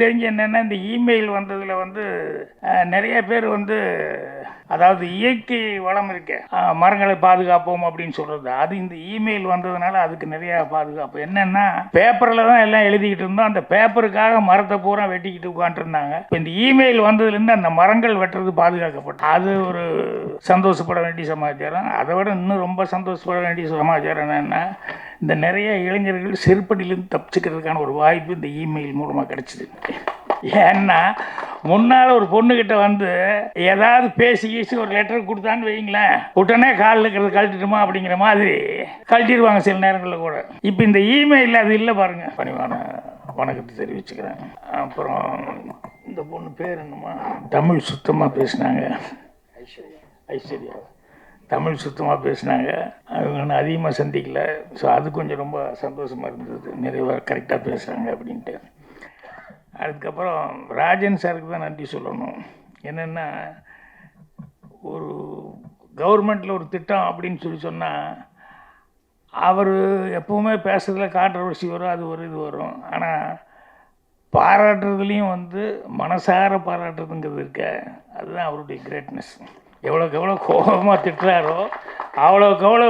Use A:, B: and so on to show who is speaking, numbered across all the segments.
A: தெரிஞ்ச என்னென்னா இந்த இமெயில் வந்ததில் வந்து நிறைய பேர் வந்து அதாவது இயற்கை வளம் இருக்கு மரங்களை பாதுகாப்போம் அப்படின்னு சொல்கிறது அது இந்த இமெயில் வந்ததுனால அதுக்கு நிறையா பாதுகாப்பு. என்னென்னா பேப்பரில் தான் எல்லாம் எழுதிக்கிட்டு இருந்தோம். அந்த பேப்பருக்காக மரத்தை பூரா வெட்டிக்கிட்டு உட்காந்துருந்தாங்க இப்போ இந்த இமெயில் வந்ததுலேருந்து அந்த மரங்கள் வெட்டுறது பாதுகாக்கப்பட்டது. அது ஒரு சந்தோஷப்பட வேண்டிய சமாச்சாரம். அதை விட இன்னும் ரொம்ப சந்தோஷப்பட வேண்டிய சமாச்சாரம் என்னென்னா இந்த நிறைய இளைஞர்கள் செருப்படியிலேருந்து தப்பிச்சுக்கிறதுக்கான ஒரு வாய்ப்பு இந்த இமெயில் மூலமாக கிடைச்சிது. ஏன்னா முன்னால் ஒரு பொண்ணுக்கிட்ட வந்து ஏதாவது பேசி கீசி ஒரு லெட்டர் கொடுத்தான்னு வைங்களேன் உடனே காலில் இருக்கிறது கழட்டிடுமா அப்படிங்கிற மாதிரி கழட்டிடுவாங்க சில நேரங்களில் கூட. இப்போ இந்த இமெயில் அது இல்லை பாருங்க. பணிவான வணக்கத்தை தெரிவிச்சுக்கிறேன். அப்புறம் இந்த பொண்ணு பேர் என்னம்மா? தமிழ் சுத்தமாக பேசினாங்க. ஐஸ்வர்யா. தமிழ் சுத்தமாக பேசினாங்க. அவங்க அதிகமாக சந்திக்கல. ஸோ அது கொஞ்சம் ரொம்ப சந்தோஷமாக இருந்தது. நிறைய கரெக்டாக பேசுகிறாங்க அப்படின்ட்டு. அதுக்கப்புறம் ராஜன் சாருக்கு தான் நன்றி சொல்லணும். என்னென்னா ஒரு கவர்மெண்ட்டில் ஒரு திட்டம் அப்படின்னு சொல்லி சொன்னால் அவர் எப்பவுமே பேசுகிறதுல கான்ட்ரவர்சி வரும் அது ஒரு இது வரும். ஆனால் பாராட்டுறதுலேயும் வந்து மனசார பாராட்டுறதுங்கிறது இருக்க அதுதான் அவருடைய கிரேட்னஸ் எவ்வளோக்கு எவ்வளோ கோபமாக திட்டுறாரோ அவ்வளோக்கு அவ்வளோ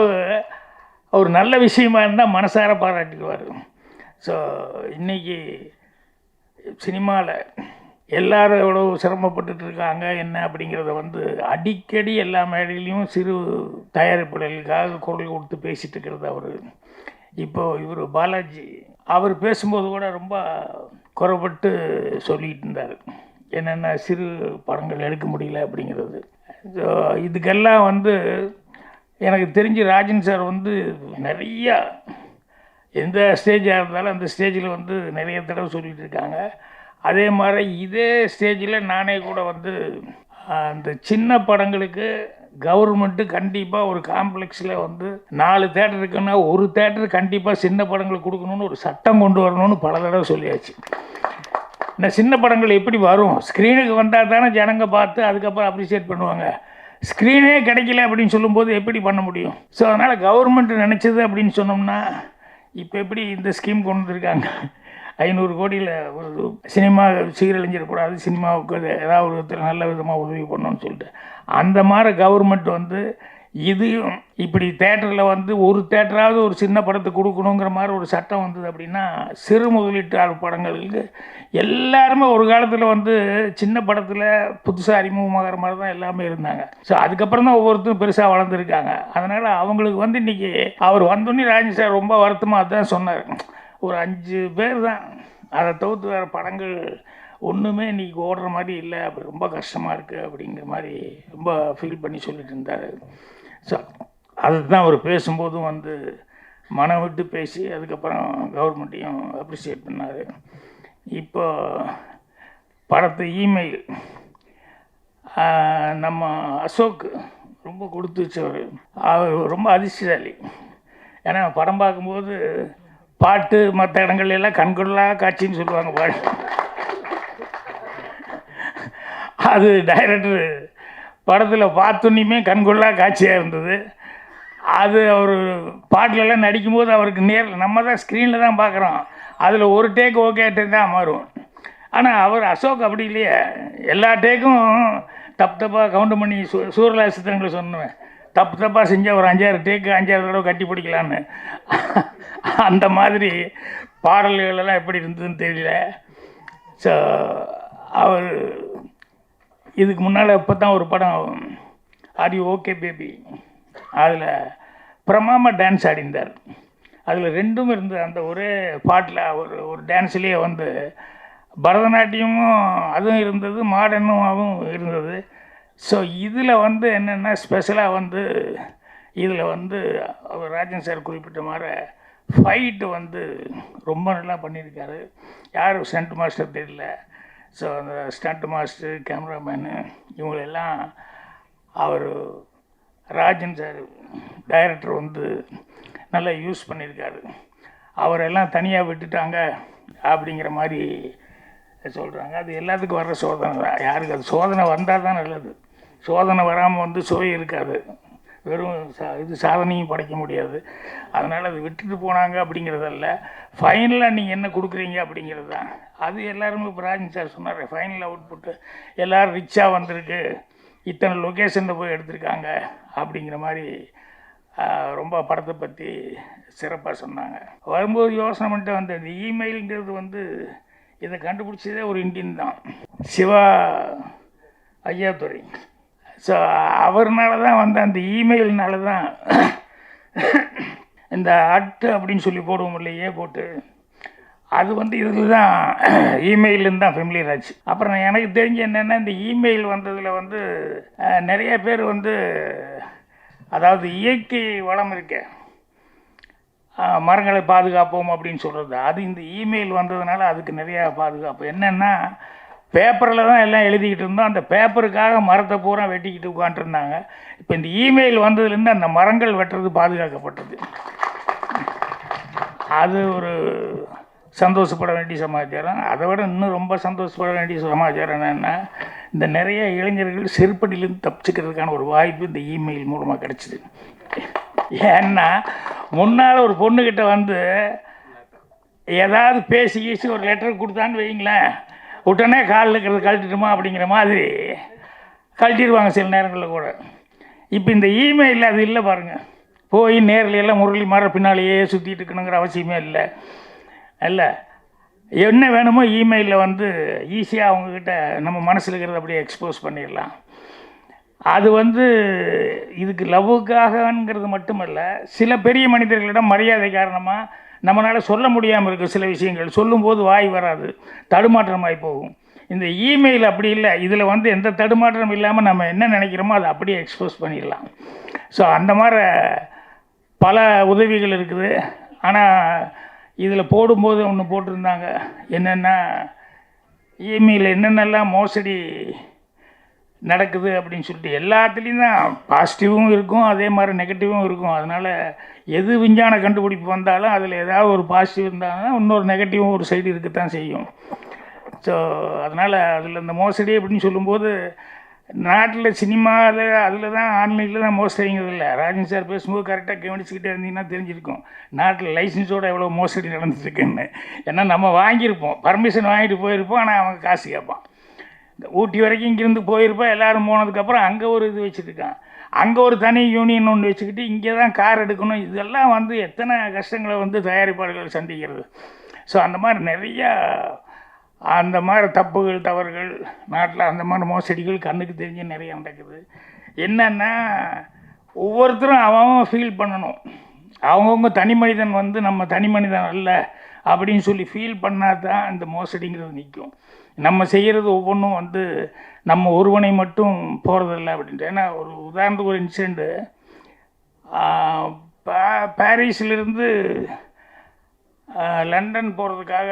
A: ஒரு நல்ல விஷயமா இருந்தால் மனசார பாராட்டிடுவார் ஸோ இன்றைக்கி சினிமாவில் எல்லாரும் எவ்வளோ சிரமப்பட்டுட்டு இருக்காங்க என்ன அப்படிங்கிறத வந்து அடிக்கடி எல்லா மேடையிலையும் சிறு தயாரிப்புகளுக்காக குரல் கொடுத்து பேசிகிட்டு இருக்கிறது அவர். இப்போ இவர் பாலாஜி அவர் பேசும்போது கூட ரொம்ப குறைப்பட்டு சொல்லிகிட்டு இருந்தார். என்னென்ன சிறு படங்கள் எடுக்க முடியல அப்படிங்கிறது. ஸோ இதுக்கெல்லாம் வந்து எனக்கு தெரிஞ்சு ராஜன் சார் வந்து நிறையா எந்த ஸ்டேஜாக இருந்தாலும் அந்த ஸ்டேஜில் வந்து நிறைய தடவை சொல்லிட்டு இருக்காங்க. அதே மாதிரி இதே ஸ்டேஜில் நானே கூட வந்து அந்த சின்ன படங்களுக்கு கவர்மெண்ட்டு கண்டிப்பாக ஒரு காம்ப்ளெக்ஸில் வந்து நாலு தேட்டர் இருக்குன்னா ஒரு தேட்டர் கண்டிப்பாக சின்ன படங்களுக்கு கொடுக்கணும்னு ஒரு சட்டம் கொண்டு வரணும்னு பல தடவை சொல்லியாச்சு. இந்த சின்ன படங்கள் எப்படி வரும்? ஸ்க்ரீனுக்கு வந்தால் தானே ஜனங்க பார்த்து அதுக்கப்புறம் அப்ரிஷியேட் பண்ணுவாங்க. ஸ்க்ரீனே கிடைக்கல அப்படின்னு சொல்லும்போது எப்படி பண்ண முடியும்? ஸோ அதனால் கவர்மெண்ட் நினச்சது அப்படின்னு சொன்னோம்னா இப்போ எப்படி இந்த ஸ்கீம் கொண்டு வந்திருக்காங்க? ஐநூறு கோடியில் ஒரு சினிமா சீரழிஞ்சிடக்கூடாது சினிமாவுக்கு ஏதாவது ஒரு விதத்தில் நல்ல விதமாக உதவி பண்ணணும்னு சொல்லிட்டு. அந்த மாதிரி கவர்மெண்ட் வந்து இதையும் இப்படி தேட்டரில் வந்து ஒரு தேட்டராவது ஒரு சின்ன படத்தை கொடுக்கணுங்கிற மாதிரி ஒரு சட்டம் வந்தது அப்படின்னா சிறு முதலீட்டாளர் படங்களுக்கு எல்லாருமே ஒரு காலத்தில் வந்து சின்ன படத்தில் புதுசாக அறிமுகமாகிற மாதிரி தான் எல்லாமே இருந்தாங்க. ஸோ அதுக்கப்புறம் தான் ஒவ்வொருத்தரும் பெருசாக வளர்ந்துருக்காங்க. அதனால் அவங்களுக்கு வந்து இன்றைக்கி அவர் வந்தோடனே ராஜன் சார் ரொம்ப வருத்தமாக தான் சொன்னார். ஒரு அஞ்சு பேர் தான். அதை தவிர்த்து வேறு படங்கள் ஒன்றுமே இன்றைக்கி ஓடுற மாதிரி இல்லை. அப்படி ரொம்ப கஷ்டமாக இருக்குது அப்படிங்கிற மாதிரி ரொம்ப ஃபீல் பண்ணி சொல்லிட்டு இருந்தார். ஸோ அதுதான் அவர் பேசும்போதும் வந்து மனம் விட்டு பேசி அதுக்கப்புறம் கவர்மெண்ட்டையும் அப்ரிஷியேட் பண்ணார். இப்போ படத்து இமெயில் நம்ம அசோக் ரொம்ப கொடுத்து வச்சவர். அவர் ரொம்ப அதிர்ஷ்டசாலி ஏன்னா படம் பார்க்கும்போது பாட்டு மற்ற இடங்கள்ல எல்லாம் கண்கொள்ளா காட்சின்னு சொல்லுவாங்க பாடு அது டைரக்டர் படத்தில் பார்த்தோன்னையுமே கண்கொள்ளா காட்சியாக இருந்தது. அது அவர் பாட்டிலெல்லாம் நடிக்கும்போது அவருக்கு நேரில் நம்ம தான் ஸ்க்ரீனில் தான் பார்க்குறோம் அதில் ஒரு டேக் ஓகே தான் மாறும். ஆனால் அவர் அசோக் அப்படி இல்லையே. எல்லா டேக்கும் தப்பு தப்பாக கவுண்ட் பண்ணி சூ சூரலாசித்தங்களை சொன்னேன் தப்பு தப்பாக செஞ்சால் ஒரு அஞ்சாறு டேக்கு அஞ்சாறு தடவை கட்டி பிடிக்கலான்னு. அந்த மாதிரி பாடல்கள் எல்லாம் எப்படி இருந்ததுன்னு தெரியல. ஸோ அவர் இதுக்கு முன்னால் இப்போ தான் ஒரு படம் ஆர் யூ ஓகே பேபி அதில் பிரமாமா டான்ஸ் ஆடிந்தார். அதில் ரெண்டும் இருந்த அந்த ஒரே பாட்டில் ஒரு ஒரு டான்ஸ்லேயே வந்து பரதநாட்டியமும் அதுவும் இருந்தது மாடர்னும் இருந்தது. ஸோ இதில் வந்து என்னென்னா ஸ்பெஷலாக வந்து இதில் வந்து அவர் ராஜன் சார் குறிப்பிட்ட மாதிரி ஃபைட்டு வந்து ரொம்ப நல்லா பண்ணியிருக்காரு. யார் சென்ட் மாஸ்டர் தெரியல. ஸோ அந்த ஸ்டண்ட் மாஸ்டர் கேமராமேனு இவங்களெல்லாம் அவர் ராஜன் சார் டைரக்டர் வந்து நல்லா யூஸ் பண்ணியிருக்காரு. அவரெல்லாம் தனியாக விட்டுட்டாங்க அப்படிங்கிற மாதிரி சொல்கிறாங்க அது எல்லாத்துக்கும் வர்ற சோதனை தான். யாருக்கு அது சோதனை வந்தால் தான் நல்லது. சோதனை வராமல் வந்து சுவை இருக்காது. வெறும் சா இது சாதனையும் படைக்க முடியாது. அதனால் அது விட்டுட்டு போனாங்க அப்படிங்கிறதல்ல. ஃபைனலாக நீங்கள் என்ன கொடுக்குறீங்க அப்படிங்கிறது தான். அது எல்லாருமே இப்போ ராஜன் சார் சொன்னார் ஃபைனல் அவுட்புட்டு எல்லோரும் ரிச்சாக வந்திருக்கு. இத்தனை லொக்கேஷனில் போய் எடுத்திருக்காங்க அப்படிங்கிற மாதிரி ரொம்ப படத்தை பற்றி சிறப்பாக சொன்னாங்க. வரும்போது யோசனை பண்ணிட்டு வந்த இந்த இமெயிலுங்கிறது வந்து இதை கண்டுபிடிச்சதே ஒரு இண்டியன் தான். சிவா ஐயாதுரை ஸோ அவர்னால தான் வந்து அந்த இமெயில்னால தான் இந்த அட்டு அப்படின்னு சொல்லி போடுவோம் இல்லையே போட்டு. அது வந்து இதில் தான் இமெயிலுன்னு தான் ஃபெமிலியர் ஆச்சு. அப்புறம் எனக்கு தெரிஞ்ச என்னென்னா இந்த இமெயில் வந்ததில் வந்து நிறைய பேர் வந்து அதாவது இயற்கை வளம் இருக்க மரங்களை பாதுகாப்போம் அப்படின்னு சொல்கிறது அது இந்த இமெயில் வந்ததுனால அதுக்கு நிறையா பாதுகாப்பு. என்னென்னா பேப்பரில் தான் எல்லாம் எழுதிக்கிட்டு இருந்தோம். அந்த பேப்பருக்காக மரத்தை பூரா வெட்டிக்கிட்டு உட்காந்துருந்தாங்க இப்போ இந்த இமெயில் வந்ததுலேருந்து அந்த மரங்கள் வெட்டுறது பாதுகாக்கப்பட்டது. அது ஒரு சந்தோஷப்பட வேண்டிய சமாச்சாரம். அதை விட இன்னும் ரொம்ப சந்தோஷப்பட வேண்டிய சமாச்சாரம் என்னென்னா இந்த நிறைய இளைஞர்கள் செருப்படியிலேருந்து தப்பிச்சுக்கிறதுக்கான ஒரு வாய்ப்பு இந்த இமெயில் மூலமாக கிடச்சிது. ஏன்னா முன்னால் ஒரு பொண்ணுக்கிட்ட வந்து ஏதாவது பேசி கீசி ஒரு லெட்டர் கொடுத்தான்னு வைங்களேன் உடனே காலில் இருக்கிறது கழட்டிட்டுமா அப்படிங்கிற மாதிரி கழட்டிடுவாங்க சில நேரங்களில் கூட. இப்போ இந்த இமெயில் அது இல்லை பாருங்கள் போய் நேரில் எல்லாம் முரளி மாற பின்னாலேயே சுற்றிட்டு இருக்கணுங்கிற அவசியமே இல்லை. இல்லை என்ன வேணுமோ இமெயிலில் வந்து ஈஸியாக அவங்கக்கிட்ட நம்ம மனசில் இருக்கிறத அப்படியே எக்ஸ்போஸ் பண்ணிடலாம். அது வந்து இதுக்கு லவ்வுக்காகங்கிறது மட்டுமல்ல சில பெரிய மனிதர்களிடம் மரியாதை காரணமாக நம்மளால் சொல்ல முடியாமல் இருக்க சில விஷயங்கள். சொல்லும்போது வாய் வராது. தடுமாற்றமாகி போகும். இந்த இமெயில் அப்படி இல்லை. இதில் வந்து எந்த தடுமாற்றம் இல்லாமல் நம்ம என்ன நினைக்கிறோமோ அதை அப்படியே எக்ஸ்போஸ் பண்ணிடலாம். ஸோ அந்த மாதிரி பல உதவிகள் இருக்குது. ஆனால் இதில் போடும்போது ஒன்று போட்டிருந்தாங்க. என்னென்னா இமெயில் என்னென்னலாம் மோசடி நடக்குது அப்படின்னு சொல்லிட்டு எல்லாத்துலேயும் தான் பாசிட்டிவும் இருக்கும் அதே மாதிரி நெகட்டிவும் இருக்கும். அதனால் எது விஞ்ஞான கண்டுபிடிப்பு வந்தாலும் அதில் ஏதாவது ஒரு பாசிட்டிவ் இருந்தாலும் இன்னொரு நெகட்டிவும் ஒரு சைடு இருக்கத்தான் செய்யும். ஸோ அதனால் அதில் இந்த மோசடி அப்படின்னு சொல்லும்போது நாட்டில் சினிமாவில் அதில் தான் ஆன்லைனில் தான் மோசடிங்கிறது இல்லை. ராஜன் சார் பேசும்போது கரெக்டாக கவனிச்சுக்கிட்டே இருந்தீங்கன்னா தெரிஞ்சிருக்கும். நாட்டில் லைசன்ஸோடு எவ்வளோ மோசடி நடந்துட்டுருக்குன்னு ஏன்னா நம்ம வாங்கியிருப்போம். பர்மிஷன் வாங்கிட்டு போயிருப்போம். ஆனால் அவங்க காசு கேட்பான். ஊட்டி வரைக்கும் இங்கேருந்து போயிருப்பா எல்லோரும் போனதுக்கப்புறம் அங்கே ஒரு இது வச்சுருக்கான் அங்கே ஒரு தனி யூனியன் ஒன்று வச்சுக்கிட்டு இங்கே தான் கார் எடுக்கணும். இதெல்லாம் வந்து எத்தனை கஷ்டங்களை வந்து தயாரிப்பாளர்கள் சந்திக்கிறது. ஸோ அந்த மாதிரி நிறையா அந்த மாதிரி தப்புகள் தவறுகள் நாட்டில் அந்த மாதிரி மோசடிகள் கண்ணுக்கு தெரிஞ்சு நிறைய நடக்குது. என்னென்னா ஒவ்வொருத்தரும் அவன் ஃபீல் பண்ணணும். அவங்கவுங்க தனி மனிதன் வந்து நம்ம தனி மனிதன் அல்ல அப்படின்னு சொல்லி ஃபீல் பண்ணால் தான் இந்த மோசடிங்கிறது நிற்கும். நம்ம செய்கிறது ஒவ்வொன்றும் வந்து நம்ம ஒருவனை மட்டும் போகிறதில்ல அப்படின்ட்டு. ஏன்னா ஒரு உதாரணத்துக்கு ஒரு இன்சிடெண்ட்டு பா பாரிஸிலிருந்து லண்டன் போகிறதுக்காக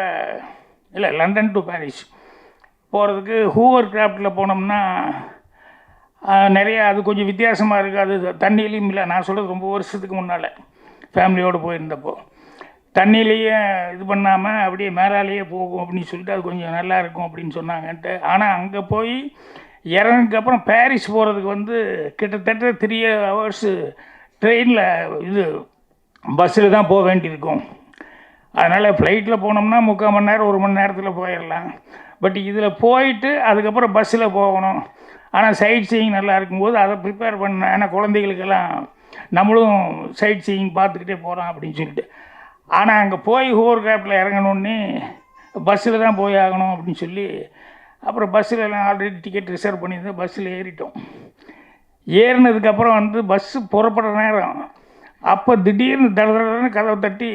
A: இல்லை லண்டன் டு பாரிஸ் போகிறதுக்கு ஹூவர் கிராஃப்டில் போனோம்னா நிறையா அது கொஞ்சம் வித்தியாசமாக இருக்குது அது தண்ணியிலையும் இல்லை. நான் சொல்கிறது ரொம்ப வருஷத்துக்கு முன்னால். ஃபேமிலியோடு போயிருந்தப்போ. தண்ணியிலேயே இது பண்ணாமல் அப்படியே மேலாலேயே போகும் அப்படின்னு சொல்லிட்டு அது கொஞ்சம் நல்லா இருக்கும் அப்படின்னு சொன்னாங்கன்ட்டு ஆனால் அங்கே போய் இறங்குனதுக்கப்புறம் பாரிஸ் போகிறதுக்கு வந்து கிட்டத்தட்ட த்ரீ ஹவர்ஸு ட்ரெயினில் இது பஸ்ஸில் தான் போக வேண்டியிருக்கும். அதனால் ஃப்ளைட்டில் போனோம்னா முக்கால் மணி நேரம் ஒரு மணி நேரத்தில் போயிடலாம். பட் இதில் போயிட்டு அதுக்கப்புறம் பஸ்ஸில் போகணும். ஆனால் சைட் சீயிங் நல்லா இருக்கும்போது அதை ப்ரிப்பேர் பண்ண ஏன்னா குழந்தைகளுக்கெல்லாம் நம்மளும் சைட் சீயிங் பார்த்துக்கிட்டே போகிறோம் அப்படின்னு சொல்லிட்டு. ஆனால் அங்கே போய் ஹோர் கேப்பில் இறங்கணுன்னே பஸ்ஸில் தான் போய் ஆகணும் அப்படின்னு சொல்லி அப்புறம் பஸ்ஸில் எல்லாம் ஆல்ரெடி டிக்கெட் ரிசர்வ் பண்ணியிருந்தேன் பஸ்ஸில் ஏறிட்டோம். ஏறினதுக்கப்புறம் வந்து பஸ்ஸு புறப்படுற நேரம். அப்போ திடீர்னு தட தடன்னு கதவை தட்டி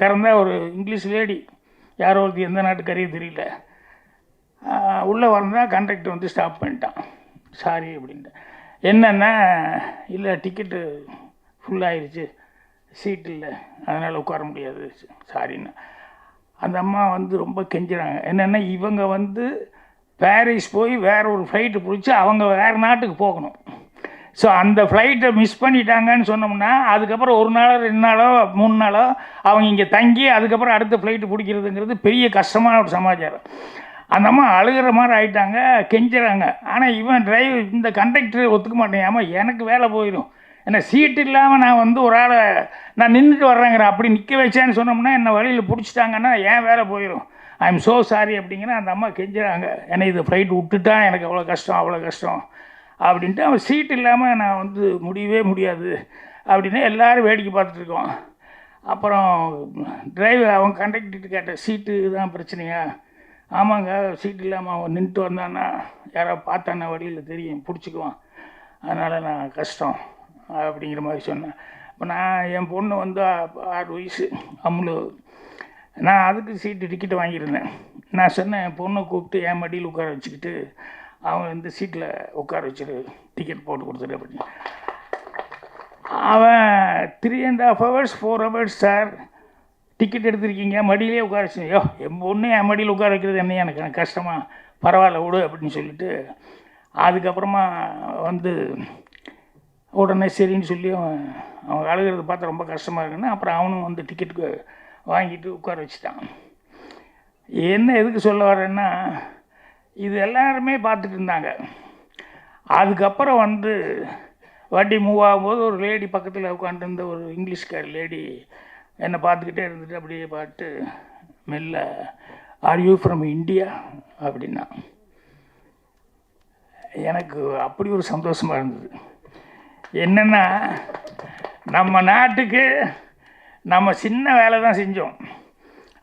A: திறந்தா ஒரு இங்கிலீஷ் லேடி. யாரோ ஒருத்தி எந்த நாட்டுக்காரியோ தெரியல. உள்ளே வந்தால் கண்டக்டர் வந்து ஸ்டாப் பண்ணிட்டான். சாரி அப்படின்ட்டு. என்னென்னா இல்லை டிக்கெட்டு ஃபுல்லாகிடுச்சு சீட் இல்லை. அதனால் உட்கார முடியாது. சாரின்னு அந்த அம்மா வந்து ரொம்ப கெஞ்சுறாங்க. என்னென்னா இவங்க வந்து பாரிஸ் போய் வேற ஒரு ஃப்ளைட்டு பிடிச்சி அவங்க வேறு நாட்டுக்கு போகணும். ஸோ அந்த ஃப்ளைட்டை மிஸ் பண்ணிட்டாங்கன்னு சொன்னோம்னா அதுக்கப்புறம் ஒரு நாளோ ரெண்டு நாளோ மூணு நாளோ அவங்க இங்கே தங்கி அதுக்கப்புறம் அடுத்த ஃப்ளைட்டு பிடிக்கிறதுங்கிறது பெரிய கஷ்டமான ஒரு சமாச்சாரம். அந்த அம்மா அழுகிற மாதிரி ஆயிட்டாங்க கெஞ்சுறாங்க. ஆனால் இவன் டிரைவர் இந்த கண்டக்டர் ஒத்துக்க மாட்டேன். ஆமாம் எனக்கு வேலை போயிடும். என்ன சீட் இல்லாமல் நான் வந்து ஒரு ஆளை நான் நின்றுட்டு வர்றேங்கிறேன் அப்படி நிற்க வச்சேன்னு சொன்னோம்னா என்னை வழியில் பிடிச்சிட்டாங்கன்னா ஏன் வேலை போயிடும் ஐ எம் ஸோ சாரி அப்படிங்கிற அந்த அம்மா கெஞ்சுறாங்க. ஏன்னா இது ஃப்ளைட் விட்டுட்டா எனக்கு அவ்வளோ கஷ்டம் அவ்வளோ கஷ்டம். அப்படின்ட்டு அவன் சீட் இல்லாமல் நான் வந்து முடியவே முடியாது அப்படின்னு எல்லோரும் வேடிக்கை பார்த்துட்ருக்கோம் அப்புறம் டிரைவர் அவன் கண்டக்டர்கிட்ட கேட்டேன் சீட்டு தான் பிரச்சனையா? ஆமாங்க சீட் இல்லாமல் அவன் நின்றுட்டு வந்தான்னா யாராவது பார்த்தான்னா வழியில் தெரியும் பிடிச்சிக்குவான். அதனால் நான் கஷ்டம். அப்படிங்கிற மாதிரி சொன்னேன். இப்போ நான் என் பொண்ணு வந்து ஆறு வயசு அம்முலு நான் அதுக்கு சீட்டு டிக்கெட் வாங்கியிருந்தேன். நான் சொன்னேன் என் பொண்ணை கூப்பிட்டு என் மடியில் உட்கார வச்சுக்கிட்டு அவன் இந்த சீட்டில் உட்கார வச்சுரு டிக்கெட் போட்டு கொடுத்துரு அப்படின்னு. அவன் three and half hours four hours sir ticket எடுத்திருக்கீங்க மடியிலே உட்கார வச்சு ஐயோ என் பொண்ணு என் மடியில் உட்கார வைக்கிறது என்ன எனக்கு எனக்கு கஷ்டமாக பரவாயில்ல விடு அப்படின்னு சொல்லிட்டு அதுக்கப்புறமா வந்து உடனே சரின்னு சொல்லி அவன் அவன் அழுகிறத பார்த்து ரொம்ப கஷ்டமாக இருக்குன்னு அப்புறம் அவனும் வந்து டிக்கெட்டுக்கு வாங்கிட்டு உட்கார வச்சுட்டான். என்ன எதுக்கு சொல்ல வரேன்னா இது எல்லாருமே பார்த்துட்டு இருந்தாங்க. அதுக்கப்புறம் வந்து வண்டி மூவ் ஆகும்போது ஒரு லேடி பக்கத்தில் உட்காந்துருந்த ஒரு இங்கிலீஷ்கார லேடி என்னை பார்த்துக்கிட்டே இருந்துட்டு அப்படியே பார்த்து மெல்ல ஆர் யூ ஃப்ரம் இந்தியா அப்படின்னா. எனக்கு அப்படி ஒரு சந்தோஷமாக இருந்தது. என்னென்னா நம்ம நாட்டுக்கு நம்ம சின்ன வேலை தான் செஞ்சோம்.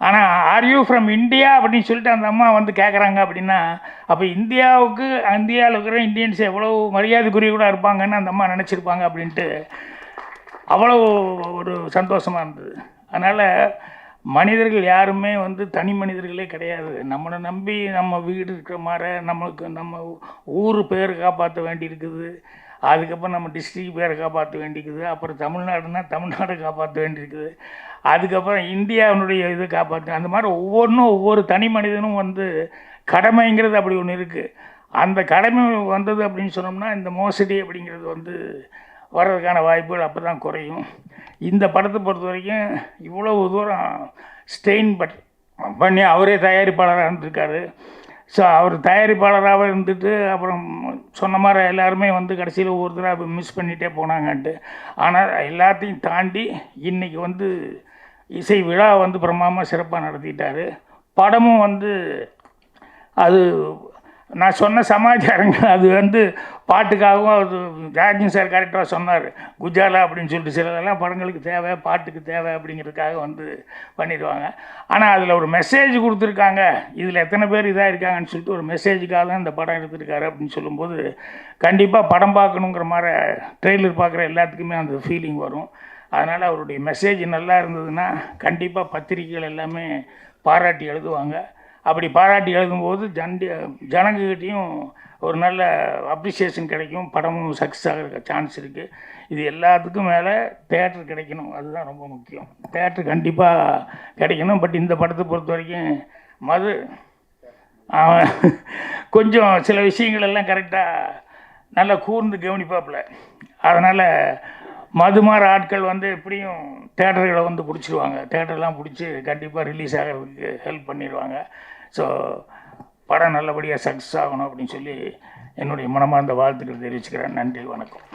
A: ஆனால் ஆர் யூ ஃப்ரம் இந்தியா அப்படின்னு சொல்லிட்டு அந்த அம்மா வந்து கேட்குறாங்க அப்படின்னா அப்போ இந்தியாவுக்கு இந்தியாவில் இருக்கிற இந்தியன்ஸ் எவ்வளோ மரியாதைக்குரிய கூட இருப்பாங்கன்னு அந்த அம்மா நினச்சிருப்பாங்க அப்படின்ட்டு அவ்வளோ ஒரு சந்தோஷமாக இருந்தது. அதனால் மனிதர்கள் யாருமே வந்து தனி மனிதர்களே கிடையாது. நம்மளை நம்பி நம்ம வீடு இருக்கிற மாதிரி நம்மளுக்கு நம்ம ஊர் பேர் காப்பாற்ற வேண்டியிருக்குது. அதுக்கப்புறம் நம்ம டிஸ்ட்ரிக்ட் பேரை காப்பாற்ற வேண்டியிருக்குது. அப்புறம் தமிழ்நாடுனா தமிழ்நாடு காப்பாற்ற வேண்டியிருக்குது. அதுக்கப்புறம் இந்தியாவினுடைய இது காப்பாற்ற அந்த மாதிரி ஒவ்வொன்றும் ஒவ்வொரு தனி மனிதனும் வந்து கடமைங்கிறது அப்படி ஒன்று இருக்குது அந்த கடமை வந்தது அப்படின்னு சொன்னோம்னா இந்த மோசடி அப்படிங்கிறது வந்து வர்றதுக்கான வாய்ப்புகள் அப்போ தான் குறையும். இந்த படத்தை பொறுத்த வரைக்கும் இவ்வளவு தூரம் ஸ்டெயின் பட் பண்ணி அவரே தயாரிப்பாளராக இருந்திருக்காரு. ஸோ அவர் தயாரிப்பாளராக இருந்துட்டு அப்புறம் சொன்ன மாதிரி எல்லாருமே வந்து கடைசியில் ஒவ்வொருத்தராக மிஸ் பண்ணிகிட்டே போனாங்கன்ட்டு. ஆனால் எல்லாத்தையும் தாண்டி இன்றைக்கி வந்து இசை விழா வந்து பிரமாமாக சிறப்பாக நடத்திட்டார். படமும் வந்து அது நான் சொன்ன சமாச்சாரங்கள் அது வந்து பாட்டுக்காகவும் அது ராஜன் சார் கரெக்டாக சொன்னார். குஜாலா அப்படின்னு சொல்லிட்டு சிலதெல்லாம் படங்களுக்கு தேவை பாட்டுக்கு தேவை அப்படிங்கிறதுக்காக வந்து பண்ணிடுவாங்க. ஆனால் அதில் ஒரு மெசேஜ் கொடுத்துருக்காங்க. இதில் எத்தனை பேர் இதாக இருக்காங்கன்னு சொல்லிட்டு ஒரு மெசேஜுக்காக தான் இந்த படம் எடுத்திருக்காரு அப்படின்னு சொல்லும்போது கண்டிப்பாக படம் பார்க்கணுங்கிற மாதிரி ட்ரெய்லர் பார்க்குற எல்லாத்துக்குமே அந்த ஃபீலிங் வரும். அதனால் அவருடைய மெசேஜ் நல்லா இருந்ததுன்னா கண்டிப்பாக பத்திரிகைகள் எல்லாமே பாராட்டி எழுதுவாங்க. அப்படி பாராட்டி எழுதும்போது ஜண்டி ஜனங்ககிட்டையும் ஒரு நல்ல அப்ரிசியேஷன் கிடைக்கும் படமும் சக்ஸஸ் ஆகிற சான்ஸ் இருக்குது இது எல்லாத்துக்கும் மேலே தேட்டர் கிடைக்கணும். அதுதான் ரொம்ப முக்கியம். தேட்டர் கண்டிப்பாக கிடைக்கணும். பட் இந்த படத்தை பொறுத்த வரைக்கும் மது அவன் கொஞ்சம் சில விஷயங்கள் எல்லாம் கரெக்டாக நல்லா கூர்ந்து கவனிப்பாப்புல. அதனால் மதுமார ஆட்கள் வந்து எப்படியும் தேட்டர்களை வந்து பிடிச்சிருவாங்க. தேட்டர்லாம் பிடிச்சி கண்டிப்பாக ரிலீஸ் ஆகிறதுக்கு ஹெல்ப் பண்ணிடுவாங்க. ஸோ படம் நல்லபடியாக சக்ஸஸ் ஆகணும் அப்படின்னு சொல்லி என்னுடைய மனமார்ந்த வாழ்த்துக்கள் தெரிவிச்சுக்கிறேன். நன்றி வணக்கம்.